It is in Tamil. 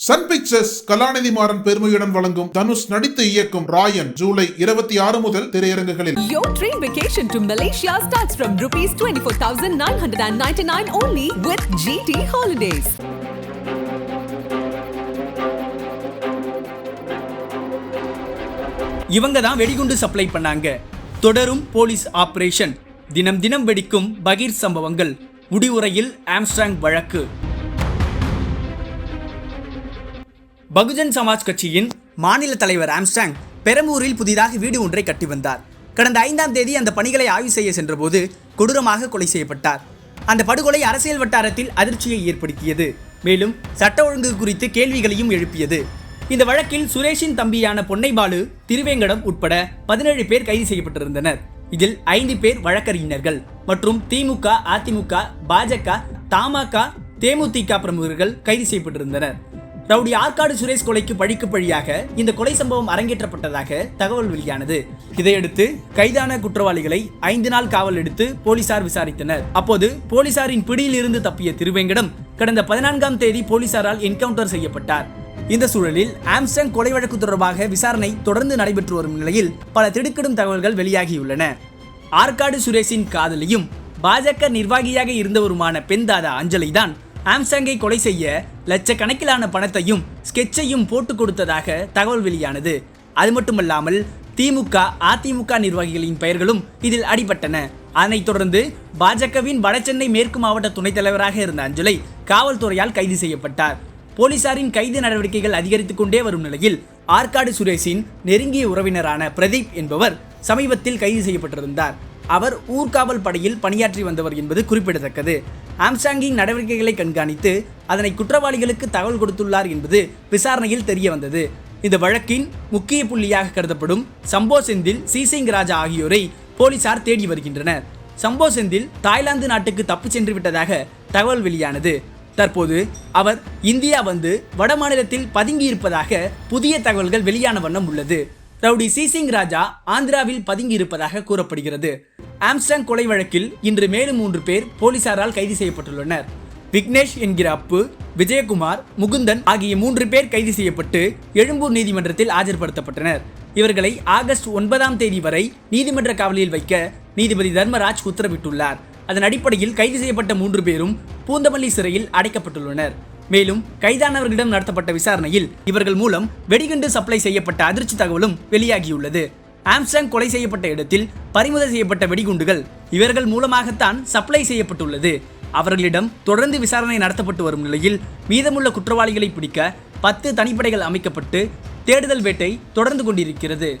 சன் பிக்சர்ஸ் கலாநிதி மாறன் பெருமையுடன் வழங்கும் தனுஷ் நடித்து இயக்கும் ராயன் ஜூலை இருபத்தி ஆறு முதல் திரையரங்குகளில். Your dream vacation to Malaysia starts from rupees 24,999 only with GT Holidays. இவங்க தான் வெடிகுண்டு சப்ளை பண்ணாங்க. தொடரும் போலீஸ் ஆபரேஷன். தினம் தினம் வெடிக்கும் பகீர் சம்பவங்கள். முடிவுரையில் ஆம்ஸ்ட்ராங் வழக்கு. பகுஜன் சமாஜ் கட்சியின் மாநில தலைவர் ஆம்ஸ்டாங் பெரம்பூரில் புதிதாக வீடு ஒன்றை கட்டி வந்தார். கடந்த ஐந்தாம் தேதி அந்த பணிகளை ஆய்வு செய்ய சென்றபோது கொடூரமாக கொலை செய்யப்பட்டார். அந்த படுகொலை அரசியல் வட்டாரத்தில் அதிர்ச்சியை ஏற்படுத்தியது. மேலும் சட்ட ஒழுங்கு குறித்து கேள்விகளையும் எழுப்பியது. இந்த வழக்கில் சுரேஷின் தம்பியான பொன்னைபாலு திருவேங்கடம் உட்பட பதினேழு பேர் கைது செய்யப்பட்டிருந்தனர். இதில் ஐந்து பேர் வழக்கறிஞர்கள் மற்றும் திமுக அதிமுக பாஜக தமாக தேமுதிக பிரமுகர்கள் கைது செய்யப்பட்டிருந்தனர். ரவுடி ஆற்காடு சுரேஷ் கொலைக்கு பழிக்கு பழியாக இந்த கொலை சம்பவம் அரங்கேற்றப்பட்டதாக தகவல் வெளியானது. இதையடுத்து கைதான குற்றவாளிகளை ஐந்து நாள் காவல் எடுத்து போலீசார் விசாரித்தனர். அப்போது போலீசாரின் பிடியில் இருந்து தப்பிய திருவேங்கடம் கடந்த பதினான்காம் தேதி போலீசாரால் என்கவுண்டர் செய்யப்பட்டார். இந்த சூழலில் ஆம்ஸ்டங் கொலை வழக்கு தொடர்பாக விசாரணை தொடர்ந்து நடைபெற்று வரும் நிலையில் பல திடுக்கிடும் தகவல்கள் வெளியாகியுள்ளன. ஆற்காடு சுரேஷின் காதலியும் பாஜக நிர்வாகியாக இருந்தவருமான பெண் தாதா அஞ்சலி தான் ஆம்சாங்கை கொலை செய்ய லட்சக்கணக்கிலான பணத்தையும் ஸ்கெட்சையும் போட்டு கொடுத்ததாக தகவல் வெளியானது. அது மட்டுமல்லாமல் திமுக அதிமுக நிர்வாகிகளின் பெயர்களும் இதில் அடிபட்டன. அதனைத் தொடர்ந்து பாஜகவின் வடசென்னை மேற்கு மாவட்ட துணைத் தலைவராக இருந்த அஞ்சலை காவல்துறையால் கைது செய்யப்பட்டார். போலீசாரின் கைது நடவடிக்கைகள் அதிகரித்துக் கொண்டே வரும் நிலையில் ஆற்காடு சுரேஷின் நெருங்கிய உறவினரான பிரதீப் என்பவர் சமீபத்தில் கைது செய்யப்பட்டிருந்தார். அவர் ஊர்காவல் படையில் பணியாற்றி வந்தவர் என்பது குறிப்பிடத்தக்கது. ஆம்சாங்கின் நடவடிக்கைகளை கண்காணித்து அதனை குற்றவாளிகளுக்கு தகவல் கொடுத்துள்ளார் என்பது விசாரணையில் தெரிய வந்தது இந்த வழக்கின் முக்கிய புள்ளியாக கருதப்படும் சம்போ செந்தில் சீசிங் ராஜா ஆகியோரை போலீசார் தேடி வருகின்றனர். சம்போ செந்தில் தாய்லாந்து நாட்டுக்கு தப்பு சென்று விட்டதாக தகவல் வெளியானது. தற்போது அவர் இந்தியா வந்து வடமாநிலத்தில் பதுங்கி இருப்பதாக புதிய தகவல்கள் வெளியான வண்ணம் உள்ளது. ரவுடி சிசிங் ராஜா ஆந்திராவில் பதுங்கி இருப்பதாக கூறப்படுகிறது. ஆம்ஸ்டாங் கொலை வழக்கில் இன்று மேலும் மூன்று பேர் போலீசாரால் கைது செய்யப்பட்டுள்ளனர். விக்னேஷ் என்கிற அப்பு விஜயகுமார் முகுந்தன் ஆகிய மூன்று பேர் கைது செய்யப்பட்டு எழும்பூர் நீதிமன்றத்தில் ஆஜர்படுத்தப்பட்டனர். இவர்களை ஆகஸ்ட் ஒன்பதாம் தேதி வரை நீதிமன்ற காவலில் வைக்க நீதிபதி தர்மராஜ் உத்தரவிட்டுள்ளார். அதன் அடிப்படையில் கைது செய்யப்பட்ட மூன்று பேரும் பூந்தமல்லி சிறையில் அடைக்கப்பட்டுள்ளனர். மேலும் கைதானவர்களிடம் நடத்தப்பட்ட விசாரணையில் இவர்கள் மூலம் வெடிகுண்டு சப்ளை செய்யப்பட்ட அதிர்ச்சி தகவலும் வெளியாகியுள்ளது. ஆம்ஸ்டாங் கொலை செய்யப்பட்ட இடத்தில் பறிமுதல் செய்யப்பட்ட வெடிகுண்டுகள் இவர்கள் மூலமாகத்தான் சப்ளை செய்யப்பட்டுள்ளது. அவர்களிடம் தொடர்ந்து விசாரணை நடத்தப்பட்டு வரும் நிலையில் மீதமுள்ள குற்றவாளிகளை பிடிக்க பத்து தனிப்படைகள் அமைக்கப்பட்டு தேடுதல் வேட்டை தொடர்ந்து கொண்டிருக்கிறது.